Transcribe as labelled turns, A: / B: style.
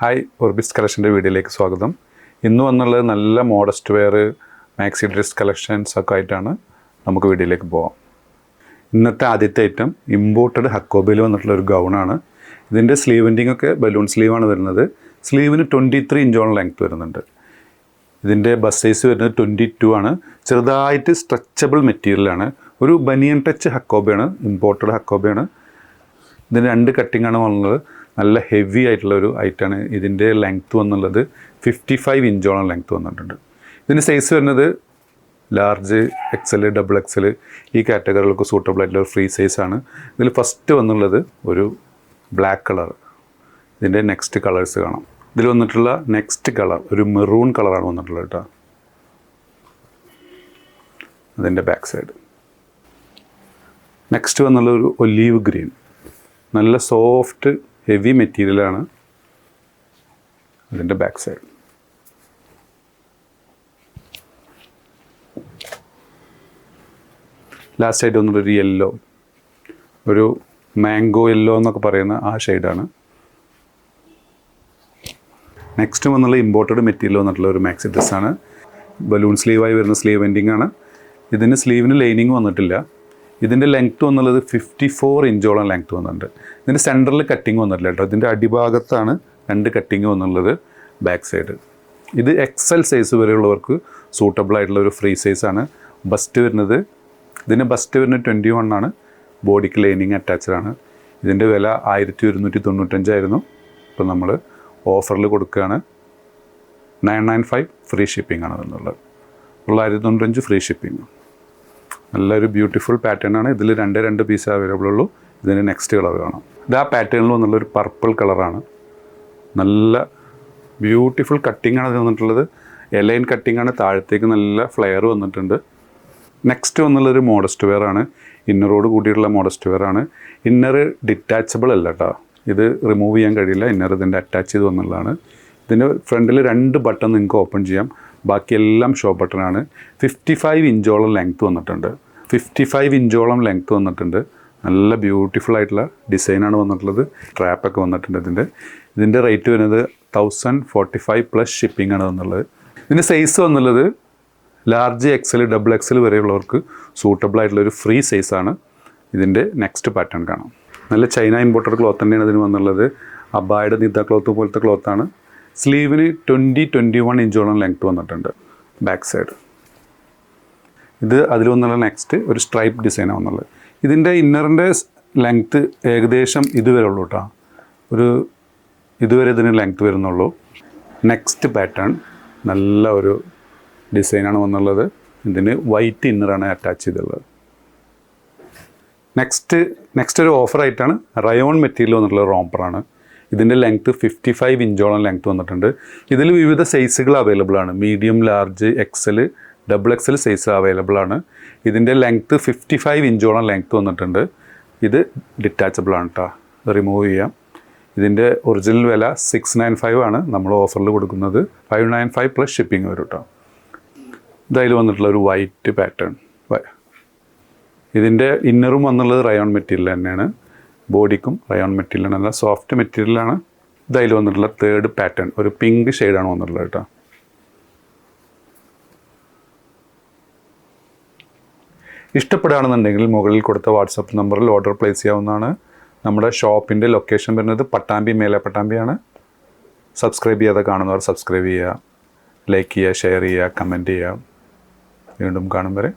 A: Hi Orbis കളക്ഷന്റെ വീഡിയോയിലേക്ക് സ്വാഗതം. ഇന്ന് വന്നുള്ളത് നല്ല modest wear maxi dress collections ഒക്കെ ആയിട്ടാണ് നമുക്ക് വീഡിയോയിലേക്ക് പോവാം. ഇന്നത്തെ ആദ്യത്തെ ഐറ്റം ഇമ്പോർട്ടഡ് ഹക്കോബയിൽ വന്നിട്ടുള്ള ഒരു ഗൗണാണ് ഇതിന്റെ സ്ലീവിന്റിങ് ഒക്കെ ബലൂൺ സ്ലീവാണ് വരുന്നത്. സ്ലീവിന് ട്വന്റി ത്രീ ഇഞ്ചോളം ലെങ്ത് വരുന്നുണ്ട്. ഇതിന്റെ ബസ് സൈസ് വരുന്നത് ട്വന്റി ടു ആണ്. ചെറുതായിട്ട് സ്ട്രെച്ചബിൾ മെറ്റീരിയലാണ് ഒരു ബനിയൻ ടച്ച് ഹക്കോബയാണ് ഇമ്പോർട്ടഡ് ഹക്കോബയാണ് ഇതിന് രണ്ട് കട്ടിങ്ങാണ് വന്നത്. നല്ല ഹെവി ആയിട്ടുള്ള ഒരു ഐറ്റാണ് ഇതിന്റെ ലെങ്ത്ത് വന്നുള്ളത് ഫിഫ്റ്റി ഫൈവ് ഇഞ്ചോളം ലെങ്ത്ത് വന്നിട്ടുണ്ട്. ഇതിന്റെ സൈസ് വരുന്നത് ലാർജ് എക്സൽ ഡബിൾ എക്സൽ ഈ കാറ്റഗറികൾക്ക് സൂട്ടബിൾ ആയിട്ടുള്ള ഒരു ഫ്രീ സൈസാണ് ഇതിൽ ഫസ്റ്റ് വന്നുള്ളത് ഒരു ബ്ലാക്ക് കളർ ഇതിന്റെ നെക്സ്റ്റ് കളേഴ്സ് കാണാം. ഇതിൽ വന്നിട്ടുള്ള നെക്സ്റ്റ് കളർ ഒരു മെറൂൺ കളറാണ് വന്നിട്ടുള്ളത് കേട്ടോ. അതിന്റെ ബാക്ക് സൈഡ് നെക്സ്റ്റ് വന്നുള്ള ഒരു ഒലീവ് ഗ്രീൻ നല്ല സോഫ്റ്റ് ഹെവി മെറ്റീരിയലാണ് അതിന്റെ ബാക്ക് സൈഡ് ലാസ്റ്റ് ആയിട്ട് ഒരു യെല്ലോ ഒരു മാംഗോ യെല്ലോ എന്നൊക്കെ പറയുന്ന ആ ഷെയ്ഡാണ് നെക്സ്റ്റ് വന്നുള്ള ഇമ്പോർട്ടഡ് മെറ്റീരിയൽ വന്നിട്ടുള്ള ഒരു മാക്സി ഡ്രസ്സാണ് ബലൂൺ സ്ലീവായി വരുന്ന സ്ലീവ് എൻഡിങ് ആണ്. ഇതിന് സ്ലീവിന് ലൈനിങ് വന്നിട്ടില്ല. ഇതിന്റെ ലെങ്ത്ത് വന്നുള്ളത് ഫിഫ്റ്റി ഫോർ ഇഞ്ചോളം ലെങ്ത്ത് വന്നിട്ടുണ്ട്. ഇതിന്റെ സെന്ററിൽ കട്ടിങ് വന്നിട്ടില്ല കേട്ടോ. ഇതിന്റെ അടിഭാഗത്താണ് രണ്ട് കട്ടിങ് വന്നുള്ളത് ബാക്ക് സൈഡ് ഇത് എക്സൽ സൈസ് വരെയുള്ളവർക്ക് സൂട്ടബിൾ ആയിട്ടുള്ള ഒരു ഫ്രീ സൈസാണ് ബസ്റ്റ് വരുന്നത് ഇതിന്റെ ബസ്റ്റ് വരുന്നത് ട്വന്റി വൺ ആണ്. ബോഡിക്ക് ലൈനിങ് അറ്റാച്ച്ഡ് ആണ്. ഇതിന്റെ വില ആയിരത്തി ഒരുന്നൂറ്റി തൊണ്ണൂറ്റഞ്ചായിരുന്നു. ഇപ്പോൾ നമ്മൾ ഓഫറിൽ കൊടുക്കുകയാണ് nine nine five free shipping ആണ് എന്നുള്ളത് തൊള്ളായിരത്തി തൊണ്ണൂറ്റഞ്ച് ഫ്രീ ഷിപ്പിംഗ് നല്ലൊരു ബ്യൂട്ടിഫുൾ പാറ്റേൺ ആണ്. ഇതിൽ രണ്ട് രണ്ട് പീസ് അവൈലബിൾ ഉള്ളൂ. ഇതിന് നെക്സ്റ്റ് കളർ കാണാം. ഇത് ആ പാറ്റേണിൽ വന്നുള്ളൊരു പർപ്പിൾ കളറാണ് നല്ല ബ്യൂട്ടിഫുൾ കട്ടിംഗ് ആണ് വന്നിട്ടുള്ളത്. എലൈൻ കട്ടിംഗ് ആണ്. താഴത്തേക്ക് നല്ല ഫ്ലെയർ വന്നിട്ടുണ്ട്. നെക്സ്റ്റ് വന്നുള്ളൊരു മോഡസ്റ്റ് വെയർ ആണ്. ഇന്നറോട് കൂടിയിട്ടുള്ള മോഡസ്റ്റ് വെയർ ആണ്. ഇന്നർ ഡിറ്റാച്ചബിൾ അല്ല കേട്ടോ ഇത് റിമൂവ് ചെയ്യാൻ കഴിയില്ല. ഇന്നർ ഇതിന്റെ അറ്റാച്ച് ചെയ്ത് വന്നുള്ളതാണ്. ഇതിന്റെ ഫ്രണ്ടിൽ രണ്ട് ബട്ടൺ നിങ്ങൾക്ക് ഓപ്പൺ ചെയ്യാം. ബാക്കിയെല്ലാം ഷോ ബട്ടണാണ് ഫിഫ്റ്റി ഫൈവ് ഇഞ്ചോളം ലെങ്ത്ത് വന്നിട്ടുണ്ട്. ഫിഫ്റ്റി ഫൈവ് ഇഞ്ചോളം ലെങ്ത്ത് വന്നിട്ടുണ്ട്. നല്ല ബ്യൂട്ടിഫുൾ ആയിട്ടുള്ള ഡിസൈനാണ് വന്നിട്ടുള്ളത്. ട്രാപ്പൊക്കെ വന്നിട്ടുണ്ട് ഇതിന്റെ ഇതിന്റെ റേറ്റ് വരുന്നത് thousand forty five plus shipping ആണ് വന്നുള്ളത് ഇതിന്റെ സൈസ് വന്നുള്ളത് ലാർജ് എക്സൽ ഡബിൾ എക്സൽ വരെയുള്ളവർക്ക് സൂട്ടബിൾ ആയിട്ടുള്ള ഒരു ഫ്രീ സൈസാണ് ഇതിന്റെ നെക്സ്റ്റ് പാറ്റേൺ കാണാം. നല്ല ചൈന ഇമ്പോർട്ടഡ് ക്ലോത്ത് തന്നെയാണ് ഇതിന് വന്നുള്ളത് അബായുടെ നിദ ക്ലോത്ത് പോലത്തെ ക്ലോത്താണ് സ്ലീവിന് ട്വന്റി ട്വന്റി വൺ ഇഞ്ചോളം ലെങ്ത് വന്നിട്ടുണ്ട് ബാക്ക് സൈഡ്. ഇത് അതിൽ വന്നുള്ള നെക്സ്റ്റ് ഒരു സ്ട്രൈപ്പ് ഡിസൈനാണ് വന്നുള്ളത്. ഇതിന്റെ ഇന്നറിന്റെ ലെങ്ത്ത് ഏകദേശം ഇതുവരെ ഉള്ളൂ കേട്ടോ ഒരു ഇതുവരെ ഇതിന് ലെങ്ത്ത് വരുന്നുള്ളൂ. നെക്സ്റ്റ് പാറ്റേൺ നല്ല ഒരു ഡിസൈനാണ് വന്നുള്ളത്. ഇതിന് വൈറ്റ് ഇന്നറാണ് അറ്റാച്ച് ചെയ്തുള്ളത്. നെക്സ്റ്റ് നെക്സ്റ്റ് ഒരു ഓഫറായിട്ടാണ് റയോൺ മെറ്റീരിയൽ വന്നിട്ടുള്ള റോംപ്പറാണ്. ഇതിന്റെ ലെങ്ത്ത് ഫിഫ്റ്റി ഫൈവ് ഇഞ്ചോളം ലെങ്ത്ത് വന്നിട്ടുണ്ട്. ഇതിൽ വിവിധ സൈസുകൾ അവൈലബിൾ ആണ്. Medium large XL double XL size available ആണ്. ഇതിന്റെ ലെങ്ത്ത് ഫിഫ്റ്റി ഫൈവ് ഇഞ്ചോളം ലെങ്ത്ത് വന്നിട്ടുണ്ട്. ഇത് ഡിറ്റാച്ചബിൾ ആണ് കേട്ടോ റിമൂവ് ചെയ്യാം. ഇതിന്റെ ഒറിജിനൽ വില സിക്സ് നയൻ ഫൈവ് ആണ്. നമ്മൾ ഓഫറിൽ കൊടുക്കുന്നത് five nine five plus shipping വരും കേട്ടോ ഇതായാലും വന്നിട്ടുള്ള ഒരു വൈറ്റ് പാറ്റേൺ ഇതിന്റെ ഇന്നറും വന്നുള്ളത് റയോൺ മെറ്റീരിയൽ തന്നെയാണ്. ബോഡിക്കും റയോൺ മെറ്റീരിയലാണ്. നല്ല സോഫ്റ്റ് മെറ്റീരിയലാണ്. ഇതായി വന്നിട്ടുള്ള തേർഡ് പാറ്റേൺ ഒരു പിങ്ക് ഷെയ്ഡാണ് വന്നിട്ടുള്ളത് കേട്ടോ. ഇഷ്ടപ്പെടുകയാണെന്നുണ്ടെങ്കിൽ മുകളിൽ കൊടുത്ത വാട്സപ്പ് നമ്പറിൽ ഓർഡർ പ്ലേസ് ചെയ്യാവുന്നതാണ്. നമ്മുടെ ഷോപ്പിന്റെ ലൊക്കേഷൻ വരുന്നത് പട്ടാമ്പി മേലെ പട്ടാമ്പിയാണ്. സബ്സ്ക്രൈബ് ചെയ്യാതെ കാണുന്നവർ സബ്സ്ക്രൈബ് ചെയ്യുക. ലൈക്ക് ചെയ്യുക ഷെയർ ചെയ്യുക കമന്റ് ചെയ്യുക. വീണ്ടും കാണും വരെ.